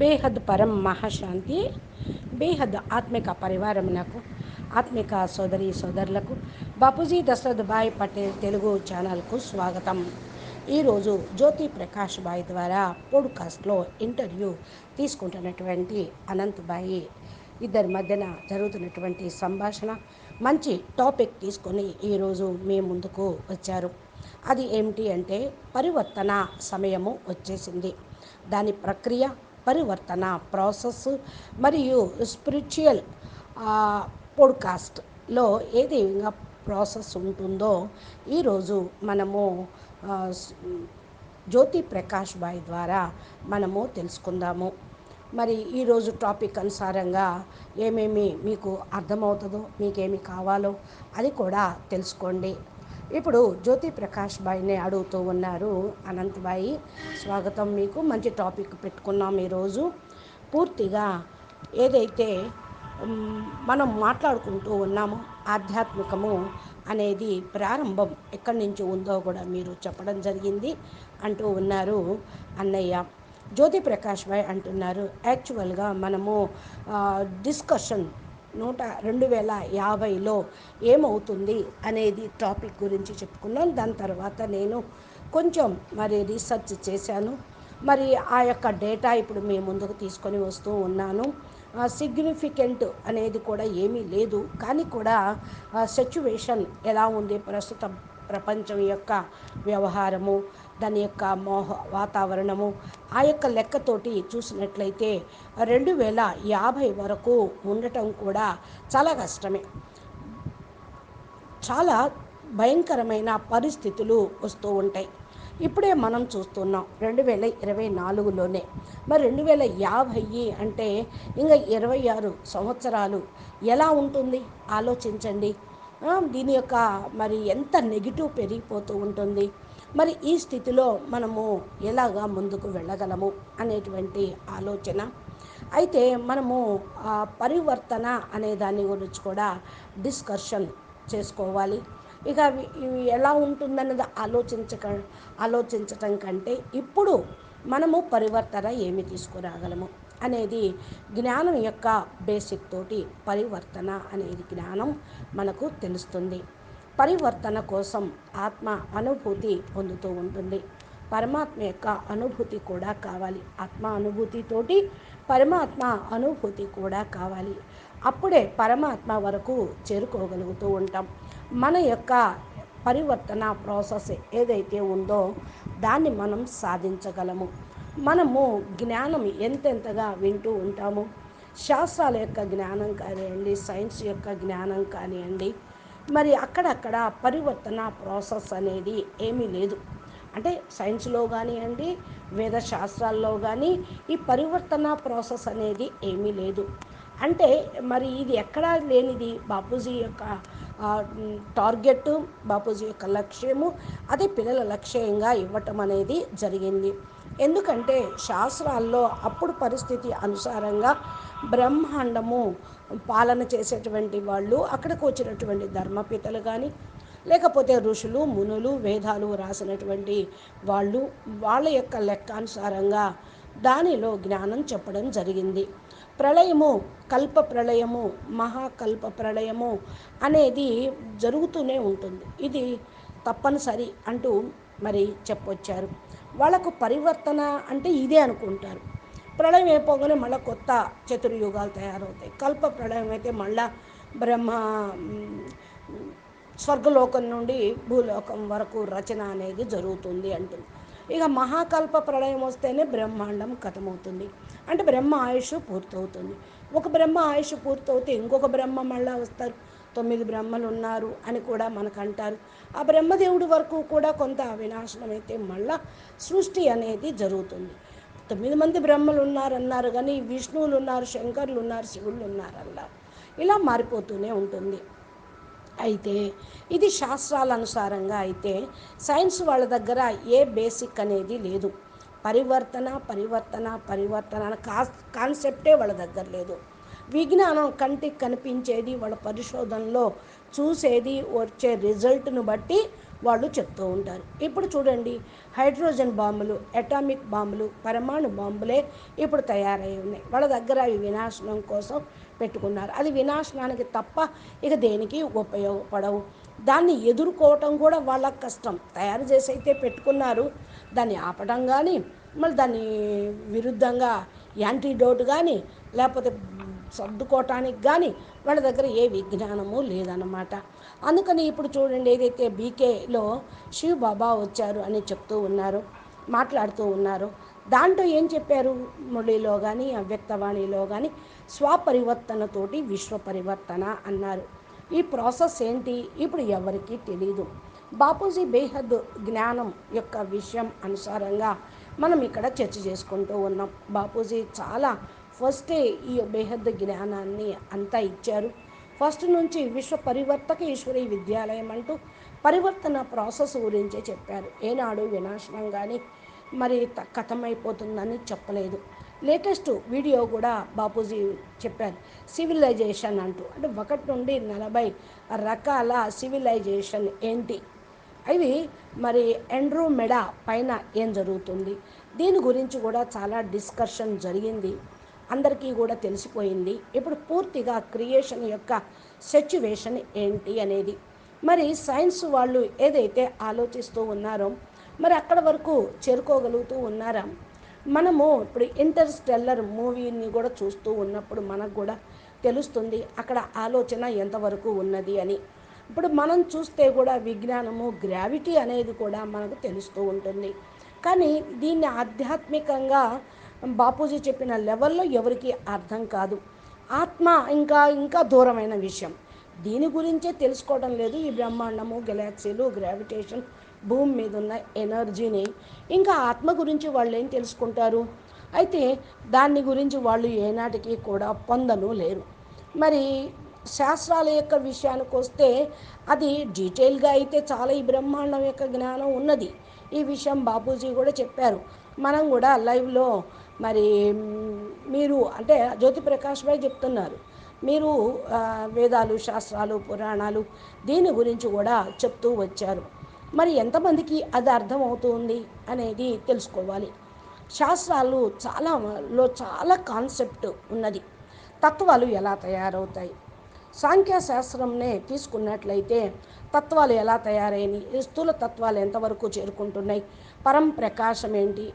బేహద్ పరం మహాశాంతి బేహద్ ఆత్మిక పరివారమునకు ఆత్మిక సోదరి సోదరులకు బాపూజీ దశరథ్ భాయ్ పటేల్ తెలుగు ఛానల్కు స్వాగతం. ఈరోజు జ్యోతి ప్రకాష్ బాయ్ ద్వారా పోడ్కాస్ట్లో ఇంటర్వ్యూ తీసుకుంటున్నటువంటి అనంత్ బాయి ఇద్దరి మధ్యన జరుగుతున్నటువంటి సంభాషణ మంచి టాపిక్ తీసుకొని ఈరోజు మీ ముందుకు వచ్చారు. అది ఏమిటి అంటే పరివర్తన సమయము వచ్చేసింది. దాని ప్రక్రియ పరివర్తన ప్రాసెస్ మరియు స్పిరిచువల్ పోడ్కాస్ట్లో ఏది ప్రాసెస్ ఉంటుందో ఈరోజు మనము జ్యోతి ప్రకాష్ బాయ్ ద్వారా మనము తెలుసుకుందాము. మరి ఈరోజు టాపిక్ అనుసారంగా ఏమేమి మీకు అర్థమవుతుందో మీకేమి కావాలో అది కూడా తెలుసుకోండి. ఇప్పుడు జ్యోతి ప్రకాష్ బాయ్ని అడుగుతూ ఉన్నారు. అనంతబాయి స్వాగతం మీకు. మంచి టాపిక్ పెట్టుకున్నాం ఈరోజు. పూర్తిగా ఏదైతే మనం మాట్లాడుకుంటూ ఉన్నామో ఆధ్యాత్మికము అనేది ప్రారంభం ఎక్కడి నుంచి ఉందో కూడా మీరు చెప్పడం జరిగింది అంటూ ఉన్నారు అన్నయ్య. జ్యోతి ప్రకాష్ భాయ్ అంటున్నారు యాక్చువల్గా మనము డిస్కషన్ నూట రెండు వేల యాభైలో ఏమవుతుంది అనేది టాపిక్ గురించి చెప్పుకున్నాం. దాని తర్వాత నేను కొంచెం మరి రీసెర్చ్ చేశాను. మరి ఆ యొక్క డేటా ఇప్పుడు మీ ముందుకు తీసుకొని వస్తూ ఉన్నాను. సిగ్నిఫికెంట్ అనేది కూడా ఏమీ లేదు. కానీ కూడా సిచ్యువేషన్ ఎలా ఉంది? ప్రస్తుత ప్రపంచం యొక్క వ్యవహారము దాని యొక్క మోహ వాతావరణము ఆ యొక్క లెక్కతోటి చూసినట్లయితే రెండు వేల యాభై వరకు ఉండటం కూడా చాలా కష్టమే. చాలా భయంకరమైన పరిస్థితులు వస్తూ ఉంటాయి. ఇప్పుడే మనం చూస్తున్నాం రెండు వేల ఇరవై నాలుగులోనే. మరి రెండు వేల యాభై అంటే ఇంకా ఇరవై ఆరు సంవత్సరాలు ఎలా ఉంటుంది? ఆలోచించండి. దీని యొక్క మరి ఎంత నెగిటివ్ పెరిగిపోతూ ఉంటుంది? మరి ఈ స్థితిలో మనము ఎలాగా ముందుకు వెళ్ళగలము అనేటువంటి ఆలోచన. అయితే మనము ఆ పరివర్తన అనే దాని గురించి కూడా డిస్కషన్ చేసుకోవాలి. ఇక ఇవి ఎలా ఉంటుందన్నది ఆలోచించక ఆలోచించటం కంటే ఇప్పుడు మనము పరివర్తన ఏమి తీసుకురాగలము అనేది జ్ఞానం యొక్క బేసిక్ తోటి పరివర్తన అనేది జ్ఞానం మనకు తెలుస్తుంది. పరివర్తన కోసం ఆత్మ అనుభూతి పొందుతూ ఉంటుంది. పరమాత్మ యొక్క అనుభూతి కూడా కావాలి. ఆత్మ అనుభూతితోటి పరమాత్మ అనుభూతి కూడా కావాలి. అప్పుడే పరమాత్మ వరకు చేరుకోగలుగుతూ ఉంటాం. మన యొక్క పరివర్తన ప్రాసెస్ ఏదైతే ఉందో దాన్ని మనం సాధించగలము. మనము జ్ఞానం ఎంతెంతగా వింటూ ఉంటాము. శాస్త్రాల యొక్క జ్ఞానం కానివ్వండి సైన్స్ యొక్క జ్ఞానం కానివ్వండి మరి అక్కడక్కడ పరివర్తన ప్రాసెస్ అనేది ఏమీ లేదు. అంటే సైన్స్లో కానివ్వండి వేద శాస్త్రాల్లో కానీ ఈ పరివర్తన ప్రాసెస్ అనేది ఏమీ లేదు. అంటే మరి ఇది ఎక్కడా లేనిది బాపూజీ యొక్క టార్గెట్ బాపూజీ యొక్క లక్ష్యము అదే పిల్లల లక్ష్యంగా ఇవ్వటం అనేది జరిగింది. ఎందుకంటే శాస్త్రాల్లో అప్పుడు పరిస్థితి అనుసారంగా బ్రహ్మాండము పాలన చేసేటువంటి వాళ్ళు అక్కడికి వచ్చినటువంటి ధర్మపితలు కానీ లేకపోతే ఋషులు మునులు వేదాలు రాసినటువంటి వాళ్ళు వాళ్ళ యొక్క లెక్కానుసారంగా దానిలో జ్ఞానం చెప్పడం జరిగింది. ప్రళయము కల్ప ప్రళయము మహాకల్ప ప్రళయము అనేది జరుగుతూనే ఉంటుంది. ఇది తప్పనిసరి అంటూ మరి చెప్పొచ్చారు. వాళ్ళకు పరివర్తన అంటే ఇదే అనుకుంటారు. ప్రళయం అయిపోగానే మళ్ళీ కొత్త చతుర్యుగాలు తయారవుతాయి. కల్ప ప్రళయం అయితే మళ్ళా బ్రహ్మ స్వర్గలోకం నుండి భూలోకం వరకు రచన అనేది జరుగుతుంది అంటుంది. ఇక మహాకల్ప ప్రళయం వస్తేనే బ్రహ్మాండం కథమవుతుంది. అంటే బ్రహ్మ ఆయుష్ పూర్తవుతుంది. ఒక బ్రహ్మ ఆయుష్ పూర్తవుతే ఇంకొక బ్రహ్మ మళ్ళా వస్తారు. తొమ్మిది బ్రహ్మలు ఉన్నారు అని కూడా మనకు అంటారు ఆ బ్రహ్మదేవుడి వరకు కూడా కొంత వినాశనం అయితే మళ్ళా సృష్టి అనేది జరుగుతుంది. తొమ్మిది మంది బ్రహ్మలు ఉన్నారన్నారు కానీ విష్ణువులు ఉన్నారు శంకర్లు ఉన్నారు శివుళ్ళు ఉన్నారన్నారు ఇలా మారిపోతూనే ఉంటుంది. అయితే ఇది శాస్త్రాల అనుసారంగా అయితే సైన్స్ వాళ్ళ దగ్గర ఏ బేసిక్ అనేది లేదు. పరివర్తన పరివర్తన పరివర్తన కా కాన్సెప్టే వాళ్ళ దగ్గర లేదు. విజ్ఞానం కంటికి కనిపించేది వాళ్ళ పరిశోధనలో చూసేది వచ్చే రిజల్ట్ను బట్టి వాళ్ళు చెప్తూ ఉంటారు. ఇప్పుడు చూడండి హైడ్రోజన్ బాంబులు అటామిక్ బాంబులు పరమాణు బాంబులే ఇప్పుడు తయారై ఉన్నాయి. వాళ్ళ దగ్గర అవి వినాశనం కోసం పెట్టుకున్నారు. అది వినాశనానికి తప్ప ఇక దేనికి ఉపయోగపడవు. దాన్ని ఎదుర్కోవటం కూడా వాళ్ళకి కష్టం. తయారు చేసి అయితే పెట్టుకున్నారు దాన్ని ఆపడం కానీ మళ్ళీ దాన్ని విరుద్ధంగా యాంటీడోట్ కానీ లేకపోతే సర్దుకోవటానికి కానీ వాళ్ళ దగ్గర ఏ విజ్ఞానము లేదన్నమాట. అందుకని ఇప్పుడు చూడండి ఏదైతే బీకేలో శివ్ బాబా వచ్చారు అని చెప్తూ ఉన్నారు మాట్లాడుతూ ఉన్నారు. దాంట్లో ఏం చెప్పారు మురళిలో కానీ అవ్యక్తవాణిలో కానీ స్వపరివర్తనతోటి విశ్వ పరివర్తన అన్నారు. ఈ ప్రాసెస్ ఏంటి? ఇప్పుడు ఎవరికీ తెలియదు బాపూజీ బేహద్ జ్ఞానం యొక్క విషయం అనుసారంగా మనం ఇక్కడ చర్చ చేసుకుంటూ ఉన్నాం. బాపూజీ చాలా ఫస్టే ఈ బేహద్ జ్ఞానాన్ని అంతా ఇచ్చారు. ఫస్ట్ నుంచి విశ్వ పరివర్తక ఈశ్వరి విద్యాలయం అంటూ పరివర్తన ప్రాసెస్ గురించే చెప్పారు. ఏనాడు వినాశనం కానీ మరి త- కథమైపోతుందని చెప్పలేదు. లేటెస్ట్ వీడియో కూడా బాపూజీ చెప్పారు. సివిలైజేషన్ అంటూ అంటే ఒకటి నుండి నలభై రకాల సివిలైజేషన్ ఏంటి? అవి మరి ఎండ్రూ మెడా పైన ఏం జరుగుతుంది? దీని గురించి కూడా చాలా డిస్కషన్ జరిగింది. అందరికీ కూడా తెలిసిపోయింది. ఇప్పుడు పూర్తిగా క్రియేషన్ యొక్క సిచ్యువేషన్ ఏంటి అనేది. మరి సైన్స్ వాళ్ళు ఏదైతే ఆలోచిస్తూ ఉన్నారో మరి అక్కడ వరకు చేరుకోగలుగుతూ ఉన్నారా? మనము ఇప్పుడు ఇంటర్స్టెల్లర్ మూవీని కూడా చూస్తూ ఉన్నప్పుడు మనకు కూడా తెలుస్తుంది అక్కడ ఆలోచన ఎంతవరకు ఉన్నది అని. ఇప్పుడు మనం చూస్తే కూడా విజ్ఞానము గ్రావిటీ అనేది కూడా మనకు తెలుస్తూ ఉంటుంది. కానీ దీన్ని ఆధ్యాత్మికంగా బాపూజీ చెప్పిన లెవెల్లో ఎవరికి అర్థం కాదు. ఆత్మ ఇంకా ఇంకా దూరమైన విషయం. దీని గురించే తెలుసుకోవడం లేదు ఈ బ్రహ్మాండము గెలాక్సీలు గ్రావిటేషన్ భూమి మీద ఉన్న ఎనర్జీని. ఇంకా ఆత్మ గురించి వాళ్ళు ఏం తెలుసుకుంటారు? అయితే దాని గురించి వాళ్ళు ఏనాటికి కూడా పొందను లేరు. మరి శాస్త్రాల యొక్క విషయానికి వస్తే అది డీటెయిల్గా అయితే చాలా ఈ బ్రహ్మాండం యొక్క జ్ఞానం ఉన్నది. ఈ విషయం బాపూజీ కూడా చెప్పారు. మనం కూడా లైవ్లో మరి మీరు అంటే జ్యోతి ప్రకాష్ భాయ్ చెప్తున్నారు. మీరు వేదాలు శాస్త్రాలు పురాణాలు దీని గురించి కూడా చెప్తూ వచ్చారు. మరి ఎంతమందికి అది అర్థమవుతుంది అనేది తెలుసుకోవాలి. శాస్త్రాలు చాలా లో చాలా కాన్సెప్ట్ ఉన్నది. తత్వాలు ఎలా తయారవుతాయి? సాంఖ్యశాస్త్రంనే తీసుకున్నట్లయితే తత్వాలు ఎలా తయారైనవి స్థూల తత్వాలు ఎంతవరకు చేరుకుంటున్నాయి? పరం ప్రకాశం ఏంటి?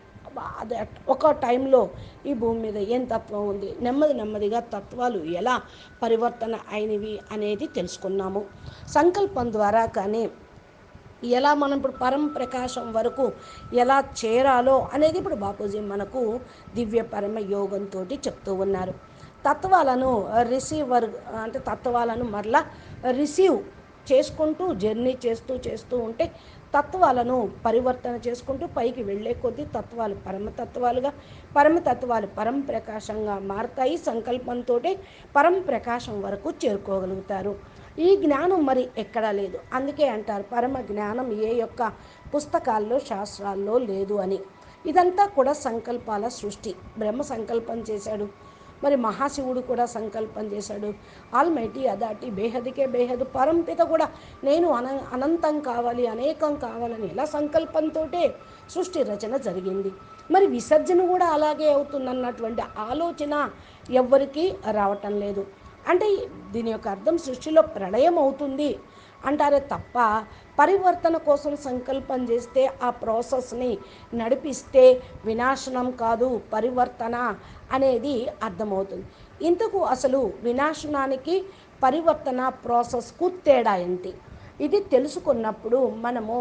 ఒక టైంలో ఈ భూమి మీద ఏం తత్వం ఉంది? నెమ్మది నెమ్మదిగా తత్వాలు ఎలా పరివర్తన అయినవి అనేది తెలుసుకున్నాము. సంకల్పం ద్వారా కానీ ఎలా మనం ఇప్పుడు పరం ప్రకాశం వరకు ఎలా చేరాలో అనేది ఇప్పుడు బాపూజీ మనకు దివ్య పరమ యోగంతో చెప్తూ ఉన్నారు. తత్వాలను రిసీవర్ అంటే తత్వాలను మరలా రిసీవ్ చేసుకుంటూ జర్నీ చేస్తూ చేస్తూ ఉంటే తత్వాలను పరివర్తన చేసుకుంటూ పైకి వెళ్ళే కొద్దీ తత్వాలు పరమతత్వాలుగా పరమతత్వాలు పరం ప్రకాశంగా మారతాయి. సంకల్పంతో పరం ప్రకాశం వరకు చేరుకోగలుగుతారు. ఈ జ్ఞానం మరి ఎక్కడా లేదు. అందుకే అంటారు పరమ జ్ఞానం ఏ యొక్క పుస్తకాల్లో శాస్త్రాల్లో లేదు అని. ఇదంతా కూడా సంకల్పాల సృష్టి. బ్రహ్మ సంకల్పం చేశాడు. మరి మహాశివుడు కూడా సంకల్పం చేశాడు. ఆల్మైటీ అదాటి బేహదికే బేహదు పరంపిత కూడా నేను అన అనంతం కావాలి అనేకం కావాలని ఇలా సంకల్పంతో సృష్టి రచన జరిగింది. మరి విసర్జన కూడా అలాగే అవుతుందన్నటువంటి ఆలోచన ఎవ్వరికీ రావటం లేదు. అంటే దీని యొక్క అర్థం సృష్టిలో ప్రళయం అవుతుంది అంటారే తప్ప పరివర్తన కోసం సంకల్పం చేస్తే ఆ ప్రాసెస్ని నడిపిస్తే వినాశనం కాదు పరివర్తన అనేది అర్థమవుతుంది. ఇంతకు అసలు వినాశనానికి పరివర్తన ప్రాసెస్కు తేడా ఏంటి? ఇది తెలుసుకున్నప్పుడు మనము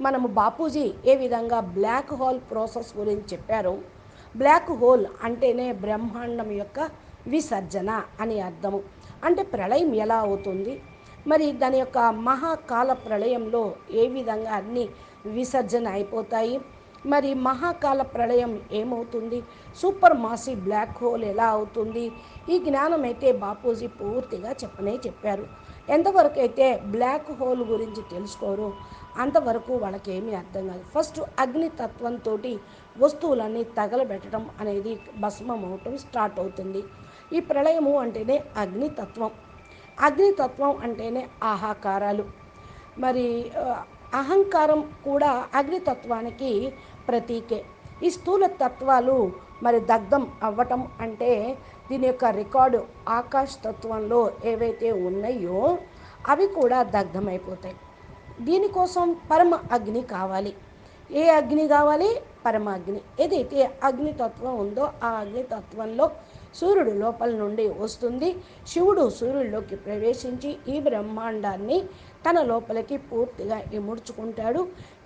మనము బాపూజీ ఏ విధంగా బ్లాక్ హోల్ ప్రాసెస్ గురించి చెప్పారో? బ్లాక్ హోల్ అంటేనే బ్రహ్మాండం యొక్క విసర్జన అని అర్థము. అంటే ప్రళయం ఎలా అవుతుంది? మరి దాని యొక్క మహాకాల ప్రళయంలో ఏ విధంగా అన్ని విసర్జన అయిపోతాయి? మరి మహాకాల ప్రళయం ఏమవుతుంది? సూపర్ మాసి బ్లాక్ హోల్ ఎలా అవుతుంది? ఈ జ్ఞానం అయితే బాపూజీ పూర్తిగా చెప్పనే చెప్పారు. ఎంతవరకు అయితే బ్లాక్ హోల్ గురించి తెలుసుకోరు అంతవరకు వాళ్ళకి ఏమీ అర్థం కాదు. ఫస్ట్ అగ్నితత్వంతో వస్తువులన్నీ తగలబెట్టడం అనేది భస్మం అవటం స్టార్ట్ అవుతుంది. ఈ ప్రళయము అంటేనే అగ్నితత్వం అగ్నితత్వం అంటేనే ఆహాకారాలు. మరి అహంకారం కూడా అగ్నితత్వానికి ప్రతీకే. ఈ స్థూల తత్వాలు మరి దగ్ధం అవ్వటం అంటే దీని యొక్క రికార్డు ఆకాశ తత్వంలో ఏవైతే ఉన్నాయో అవి కూడా దగ్ధమైపోతాయి. దీనికోసం పరమ అగ్ని కావాలి. ఏ అగ్ని కావాలి? పరమ అగ్ని ఏదైతే అగ్నితత్వం ఉందో ఆ అగ్నితత్వంలో సూర్యుడు లోపల నుండి వస్తుంది. శివుడు సూర్యుడిలోకి ప్రవేశించి ఈ బ్రహ్మాండాన్ని తన లోపలికి పూర్తిగా ఇముడ్చుకుంటాడు.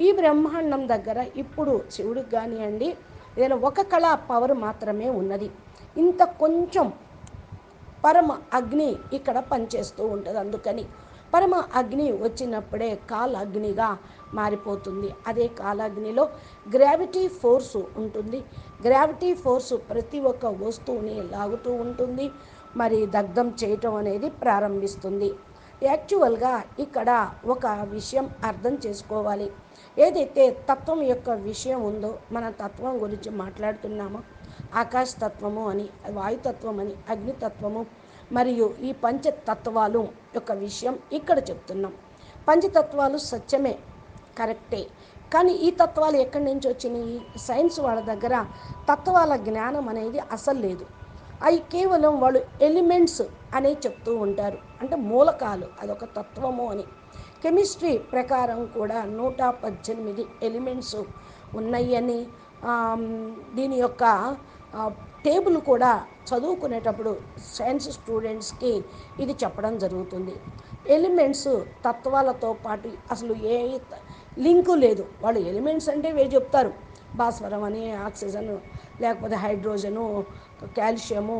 ఈ బ్రహ్మాండం దగ్గర ఇప్పుడు శివుడికి కానివ్వండి ఏదైనా ఒక కళ పవర్ మాత్రమే ఉన్నది. ఇంత కొంచెం పరమ అగ్ని ఇక్కడ పనిచేస్తూ ఉంటుంది. అందుకని పరమ అగ్ని వచ్చినప్పుడే కాలాగ్నిగా మారిపోతుంది. అదే కాలాగ్నిలో గ్రావిటీ ఫోర్సు ఉంటుంది. గ్రావిటీ ఫోర్సు ప్రతి ఒక్క వస్తువుని లాగుతూ ఉంటుంది. మరి దగ్ధం చేయటం అనేది ప్రారంభిస్తుంది. యాక్చువల్గా ఇక్కడ ఒక విషయం అర్థం చేసుకోవాలి. ఏదైతే తత్వం యొక్క విషయం ఉందో మన తత్వం గురించి మాట్లాడుతున్నామో ఆకాశ తత్వము అని వాయుతత్వం అని అగ్నితత్వము మరియు ఈ పంచతత్వాలు యొక్క విషయం ఇక్కడ చెప్తున్నాం. పంచతత్వాలు సత్యమే. కరెక్టే. కానీ ఈ తత్వాలు ఎక్కడి నుంచి వచ్చినాయి? సైన్స్ వాళ్ళ దగ్గర తత్వాల జ్ఞానం అనేది అసలు లేదు. అవి కేవలం వాళ్ళు ఎలిమెంట్స్ అనే చెప్తూ ఉంటారు. అంటే మూలకాలు అదొక తత్వము అని. కెమిస్ట్రీ ప్రకారం కూడా నూట పద్దెనిమిది ఎలిమెంట్స్ ఉన్నాయని దీని యొక్క టేబుల్ కూడా చదువుకునేటప్పుడు సైన్స్ స్టూడెంట్స్కి ఇది చెప్పడం జరుగుతుంది. ఎలిమెంట్స్ తత్వాలతో పాటు అసలు ఏ లింకు లేదు. వాళ్ళు ఎలిమెంట్స్ అంటే వే చెప్తారు. భాస్వరం అని ఆక్సిజన్ లేకపోతే హైడ్రోజను కాల్షియము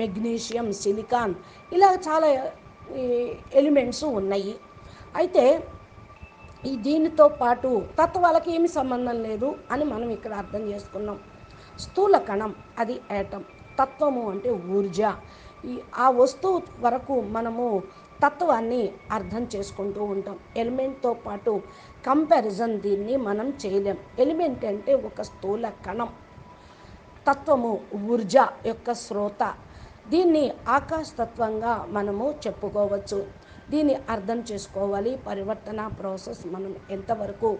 మెగ్నీషియం సిలికాన్ ఇలా చాలా ఈ, ఎలిమెంట్స్ ఉన్నాయి. అయితే ఈ దీనితో పాటు తత్వాలకి ఏమి సంబంధం లేదు అని మనం ఇక్కడ అర్థం చేసుకున్నాం. స్థూల కణం అది ఏటం తత్వము అంటే ఊర్జ. ఈ ఆ వస్తువు వరకు మనము తత్వాన్ని అర్థం చేసుకుంటూ ఉంటాం. ఎలిమెంట్తో పాటు కంపారిజన్ దీన్ని మనం చేయలేం. ఎలిమెంట్ అంటే ఒక స్థూల కణం. తత్వము ఊర్జ యొక్క శ్రోత. దీన్ని ఆకాశతత్వంగా మనము చెప్పుకోవచ్చు. దీన్ని అర్థం చేసుకోవాలి. పరివర్తన ప్రాసెస్ మనం ఎంతవరకు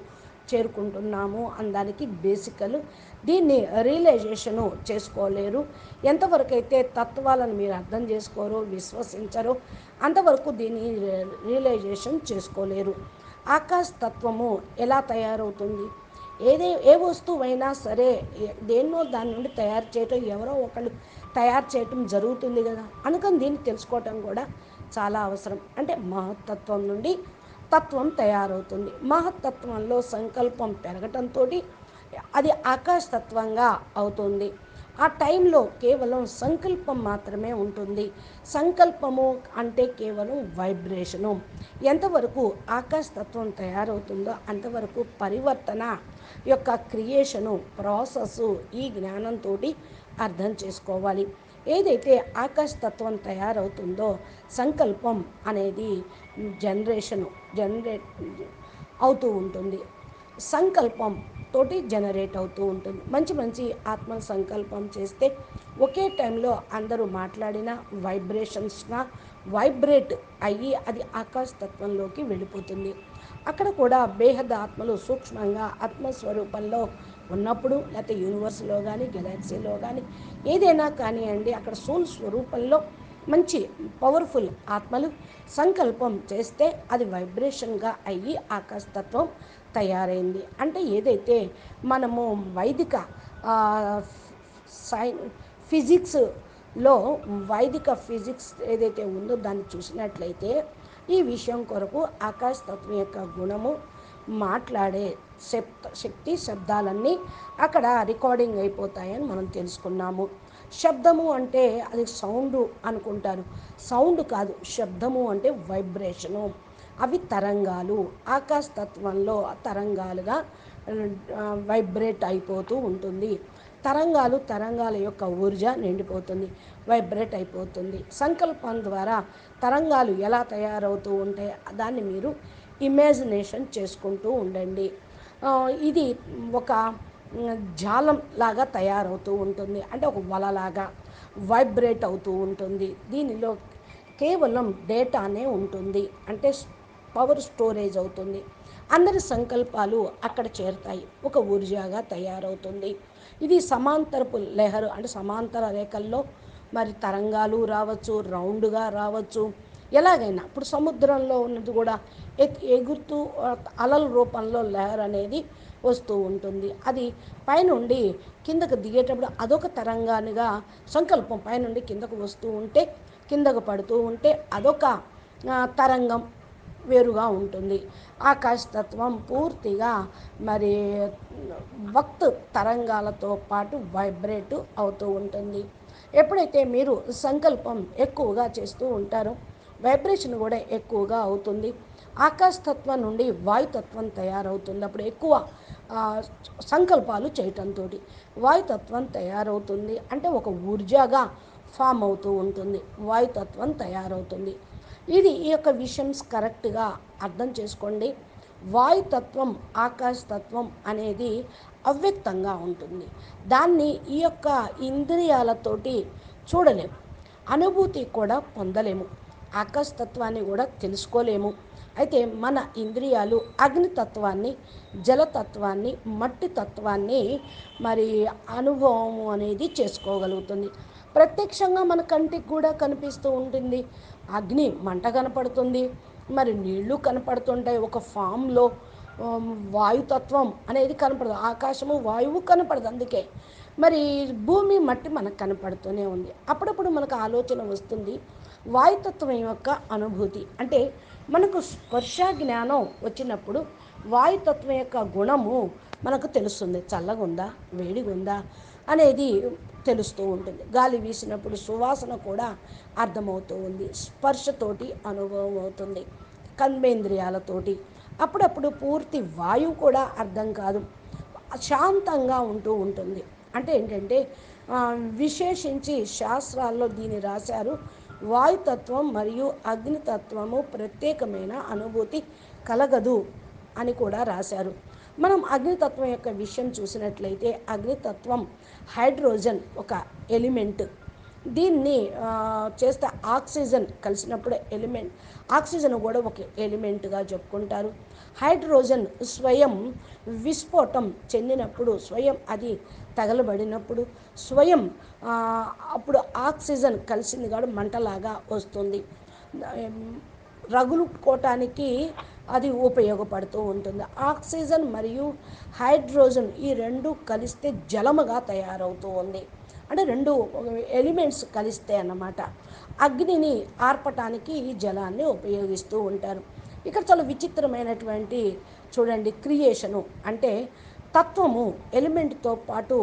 చేరుకుంటున్నాము అనడానికి బేసికల్. దీన్ని రియలైజేషను చేసుకోలేరు. ఎంతవరకు అయితే తత్వాలను మీరు అర్థం చేసుకోరో విశ్వసించరో అంతవరకు దీన్ని రియలైజేషన్ చేసుకోలేరు. ఆకాశ తత్వము ఎలా తయారవుతుంది? ఏదే ఏ వస్తువైనా సరే దేన్నో దాని నుండి తయారు చేయటం ఎవరో ఒకళ్ళు తయారు చేయటం జరుగుతుంది కదా? అందుకని దీన్ని తెలుసుకోవటం కూడా చాలా అవసరం. అంటే మహత్తత్వం నుండి తత్వం తయారవుతుంది. మహత్తత్వంలో సంకల్పం పెరగటంతో అది ఆకాశతత్వంగా అవుతుంది. ఆ టైంలో కేవలం సంకల్పం మాత్రమే ఉంటుంది. సంకల్పము అంటే కేవలం వైబ్రేషను. ఎంతవరకు ఆకాశతత్వం తయారవుతుందో అంతవరకు పరివర్తన యొక్క క్రియేషను ప్రాసెస్ ఈ జ్ఞానంతో అర్థం చేసుకోవాలి. ఏదైతే ఆకాశతత్వం తయారవుతుందో సంకల్పం అనేది జనరేషన్ జనరేట్ అవుతూ ఉంటుంది. సంకల్పం తోటి జనరేట్ అవుతూ ఉంటుంది. మంచి మంచి ఆత్మ సంకల్పం చేస్తే ఒకే టైంలో అందరూ మాట్లాడిన వైబ్రేషన్స్గా వైబ్రేట్ అయ్యి అది ఆకాశతత్వంలోకి వెళ్ళిపోతుంది. అక్కడ కూడా బేహద ఆత్మలు సూక్ష్మంగా ఆత్మస్వరూపంలో ఉన్నప్పుడు లేకపోతే యూనివర్స్లో కానీ గెలాక్సీలో కానీ ఏదైనా కానివ్వండి అక్కడ సోల్ స్వరూపంలో మంచి పవర్ఫుల్ ఆత్మలు సంకల్పం చేస్తే అది వైబ్రేషన్గా అయ్యి ఆకాశతత్వం తయారైంది. అంటే ఏదైతే మనము వైదిక సైన్ సై ఫిజిక్స్లో వైదిక ఫిజిక్స్ ఏదైతే ఉందో దాన్ని చూసినట్లయితే ఈ విషయం కొరకు ఆకాశతత్వం యొక్క గుణము మాట్లాడే శక్త శక్తి శబ్దాలన్నీ అక్కడ రికార్డింగ్ అయిపోతాయని మనం తెలుసుకున్నాము. శబ్దము అంటే అది సౌండ్ అనుకుంటారు. సౌండ్ కాదు శబ్దము అంటే వైబ్రేషను. అవి తరంగాలు. ఆకాశతత్వంలో తరంగాలుగా వైబ్రేట్ అయిపోతూ ఉంటుంది. తరంగాలు తరంగాల యొక్క ఊర్జ నిండిపోతుంది వైబ్రేట్ అయిపోతుంది. సంకల్పం ద్వారా తరంగాలు ఎలా తయారవుతూ ఉంటాయి దాన్ని మీరు ఇమాజినేషన్ చేసుకుంటూ ఉండండి. ఇది ఒక జాలం లాగా తయారవుతూ ఉంటుంది. అంటే ఒక వలలాగా వైబ్రేట్ అవుతూ ఉంటుంది. దీనిలో కేవలం డేటానే ఉంటుంది. అంటే పవర్ స్టోరేజ్ అవుతుంది. అందరి సంకల్పాలు అక్కడ చేరుతాయి. ఒక ఊర్జాగా తయారవుతుంది. ఇది సమాంతరపు లెహరు అంటే సమాంతర రేఖల్లో మరి తరంగాలు రావచ్చు రౌండ్గా రావచ్చు. ఎలాగైనా ఇప్పుడు సముద్రంలో ఉన్నది కూడా ఎగురుతూ అలల రూపంలో లహర్ అనేది వస్తూ ఉంటుంది. అది పైనుండి కిందకు దిగేటప్పుడు అదొక తరంగానిగా సంకల్పం పైనుండి కిందకు వస్తూ ఉంటే కిందకు పడుతూ ఉంటే అదొక తరంగం వేరుగా ఉంటుంది. ఆకాశతత్వం పూర్తిగా మరి వక్త్ తరంగాలతో పాటు వైబ్రేట్ అవుతూ ఉంటుంది. ఎప్పుడైతే మీరు సంకల్పం ఎక్కువగా చేస్తూ ఉంటారో వైబ్రేషన్ కూడా ఎక్కువగా అవుతుంది. ఆకాశతత్వం నుండి వాయుతత్వం తయారవుతుంది. అప్పుడు ఎక్కువ సంకల్పాలు చేయటంతో వాయుతత్వం తయారవుతుంది. అంటే ఒక ఊర్జాగా ఫామ్ అవుతూ ఉంటుంది. వాయుతత్వం తయారవుతుంది. ఇది ఈ యొక్క విషయం కరెక్ట్గా అర్థం చేసుకోండి. వాయుతత్వం ఆకాశతత్వం అనేది అవ్యక్తంగా ఉంటుంది. దాన్ని ఈ యొక్క ఇంద్రియాలతోటి చూడలేము అనుభూతి కూడా పొందలేము. ఆకాశతత్వాన్ని కూడా తెలుసుకోలేము. అయితే మన ఇంద్రియాలు అగ్నితత్వాన్ని జలతత్వాన్ని మట్టి తత్వాన్ని మరి అనుభవం అనేది చేసుకోగలుగుతుంది. ప్రత్యక్షంగా మన కంటికి కూడా కనిపిస్తూ ఉంటుంది. అగ్ని మంట కనపడుతుంది. మరి నీళ్ళు కనపడుతుంటాయి. ఒక ఫామ్లో వాయుతత్వం అనేది కనపడదు. ఆకాశము వాయువు కనపడదు అందుకే. మరి భూమి మట్టి మనకు కనపడుతూనే ఉంది. అప్పుడప్పుడు మనకు ఆలోచన వస్తుంది. వాయుతత్వం యొక్క అనుభూతి? అంటే మనకు స్పర్శ జ్ఞానం వచ్చినప్పుడు వాయుతత్వం యొక్క గుణము మనకు తెలుస్తుంది. చల్లగుందా? వేడిగుందా? అనేది తెలుస్తూ ఉంటుంది. గాలి వీసినప్పుడు సువాసన కూడా అర్థమవుతూ ఉంది. స్పర్శతోటి అనుభవం అవుతుంది. కర్మేంద్రియాలతోటి. అప్పుడప్పుడు పూర్తి వాయువు కూడా అర్థం కాదు. శాంతంగా ఉంటూ ఉంటుంది. అంటే ఏంటంటే విశేషించి శాస్త్రాల్లో దీన్ని రాశారు. వాయుతత్వం మరియు అగ్నితత్వము ప్రత్యేకమైన అనుభూతి కలగదు అని కూడా రాశారు. మనం అగ్నితత్వం యొక్క విషయం చూసినట్లయితే అగ్నితత్వం హైడ్రోజన్ ఒక ఎలిమెంట్. దీన్ని చేస్తే ఆక్సిజన్ కలిసినప్పుడు ఎలిమెంట్ ఆక్సిజన్ కూడా ఒక ఎలిమెంట్గా చెప్పుకుంటారు. హైడ్రోజన్ స్వయం విస్ఫోటం చెందినప్పుడు స్వయం అది తగలబడినప్పుడు స్వయం అప్పుడు ఆక్సిజన్ కలిసింది కాబట్టి మంటలాగా వస్తుంది. రగులుకోవటానికి అది ఉపయోగపడుతూ ఉంటుంది. ఆక్సిజన్ మరియు హైడ్రోజన్ ఈ రెండు కలిస్తే జలముగా తయారవుతూ ఉంది. అంటే రెండు ఎలిమెంట్స్ కలిస్తే అన్నమాట. అగ్నిని ఆర్పటానికి ఈ జలాన్ని ఉపయోగిస్తూ ఉంటారు. ఇక్కడ చాలా విచిత్రమైనటువంటి చూడండి క్రియేషను. అంటే తత్వము ఎలిమెంట్తో పాటు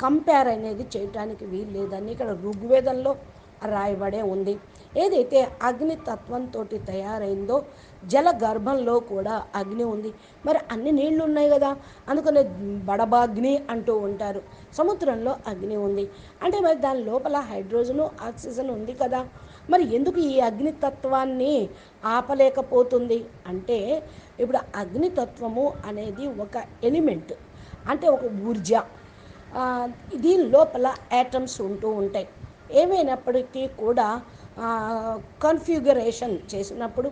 కంపేర్ అనేది చేయటానికి వీలు లేదని ఇక్కడ ఋగ్వేదంలో రాయబడే ఉంది. ఏదైతే అగ్ని తత్వంతో తయారైందో జల గర్భంలో కూడా అగ్ని ఉంది. మరి అన్ని నీళ్ళు ఉన్నాయి కదా? అందుకనే బడబాగ్ని అంటూ ఉంటారు. సముద్రంలో అగ్ని ఉంది. అంటే మరి దాని లోపల హైడ్రోజను ఆక్సిజన్ ఉంది కదా? మరి ఎందుకు ఈ అగ్నితత్వాన్ని ఆపలేకపోతుంది? అంటే ఇప్పుడు అగ్నితత్వము అనేది ఒక ఎలిమెంట్. అంటే ఒక ఊర్జ. దీని లోపల యాటమ్స్ ఉంటూ ఉంటాయి. ఏమైనప్పటికీ కూడా కన్ఫ్యూగరేషన్ చేసినప్పుడు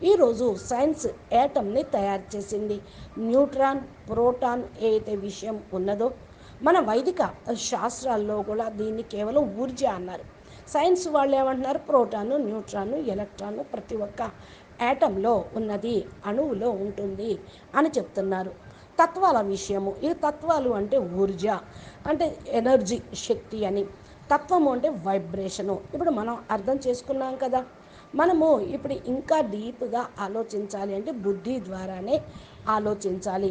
ఈరోజు సైన్స్ యాటమ్ని తయారు చేసింది. న్యూట్రాన్ ప్రోటాన్ ఏదైతే విషయం ఉన్నదో మన వైదిక శాస్త్రాల్లో కూడా దీన్ని కేవలం ఊర్జ అన్నారు. సైన్స్ వాళ్ళు ఏమంటున్నారు? ప్రోటాను న్యూట్రాను ఎలక్ట్రాను ప్రతి ఒక్క యాటంలో ఉన్నది అణువులో ఉంటుంది అని చెప్తున్నారు. తత్వాల విషయము. ఈ తత్వాలు అంటే ఊర్జ అంటే ఎనర్జీ శక్తి అని. తత్వము అంటే వైబ్రేషను. ఇప్పుడు మనం అర్థం చేసుకున్నాం కదా. మనము ఇప్పుడు ఇంకా డీప్గా ఆలోచించాలి అంటే బుద్ధి ద్వారానే ఆలోచించాలి.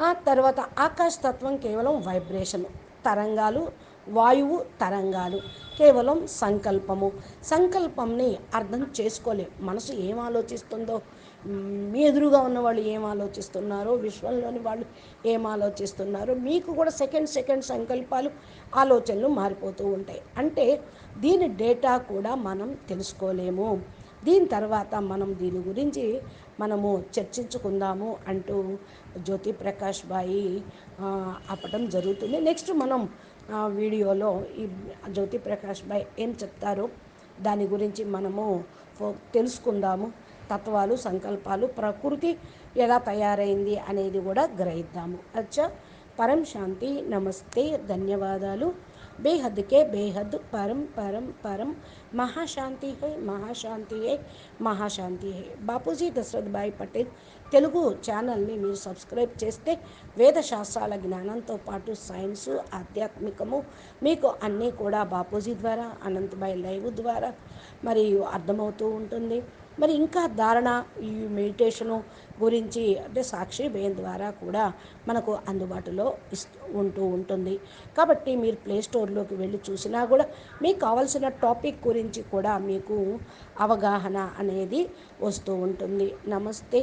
ఆ తర్వాత ఆకాశ తత్వం కేవలం వైబ్రేషన్ తరంగాలు వాయువు తరంగాలు కేవలం సంకల్పము. సంకల్పంని అర్థం చేసుకోలేం. మనసు ఏం ఆలోచిస్తుందో? మీ ఎదురుగా ఉన్న వాళ్ళు ఏం ఆలోచిస్తున్నారో విశ్వంలోని వాళ్ళు ఏం ఆలోచిస్తున్నారో మీకు కూడా సెకండ్ సెకండ్ సంకల్పాలు ఆలోచనలు మారిపోతూ ఉంటాయి. అంటే దీని డేటా కూడా మనం తెలుసుకోలేము. దీని తర్వాత మనం దీని గురించి మనము చర్చించుకుందాము అంటూ జ్యోతి ప్రకాష్ బాయి అప్పటం జరుగుతుంది. నెక్స్ట్ మనం వీడియోలో ఈ జ్యోతి ప్రకాష్ బాయ్ ఏం చెప్తారో దాని గురించి మనము ఫో- తెలుసుకుందాము. తత్వాలు సంకల్పాలు ప్రకృతి ఎలా తయారైంది అనేది కూడా గ్రహిద్దాము. అచ్చా. పరం శాంతి. నమస్తే. ధన్యవాదాలు. బేహద్కే బేహద్. పరం పరం పరం. మహాశాంతి హే మహాశాంతి హే మహాశాంతి హే. బాపూజీ దశరథ్ భాయ్ పటేల్ తెలుగు ఛానల్ని మీరు సబ్స్క్రైబ్ చేస్తే వేదశాస్త్రాల జ్ఞానంతో పాటు సైన్సు ఆధ్యాత్మికము మీకు అన్నీ కూడా బాపూజీ ద్వారా అనంతభాయ్ లైవ్ ద్వారా మరియు అర్థమవుతూ ఉంటుంది. మరి ఇంకా ధారణ ఈ మెడిటేషను గురించి అంటే సాక్షి భయం ద్వారా కూడా మనకు అందుబాటులో ఇస్తూ ఉంటూ ఉంటుంది. కాబట్టి మీరు ప్లే స్టోర్లోకి వెళ్ళి చూసినా కూడా మీకు కావాల్సిన టాపిక్ గురించి కూడా మీకు అవగాహన అనేది వస్తూ ఉంటుంది. నమస్తే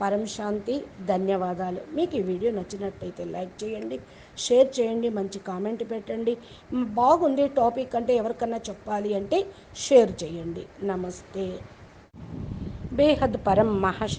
పరం శాంతి ధన్యవాదాలు. మీకు ఈ వీడియో నచ్చినట్టయితే లైక్ చేయండి షేర్ చేయండి మంచి కామెంట్ పెట్టండి. బాగుంది టాపిక్ అంటే ఎవరికన్నా చెప్పాలి అంటే షేర్ చేయండి. నమస్తే. బేహద్ పరం మహాశ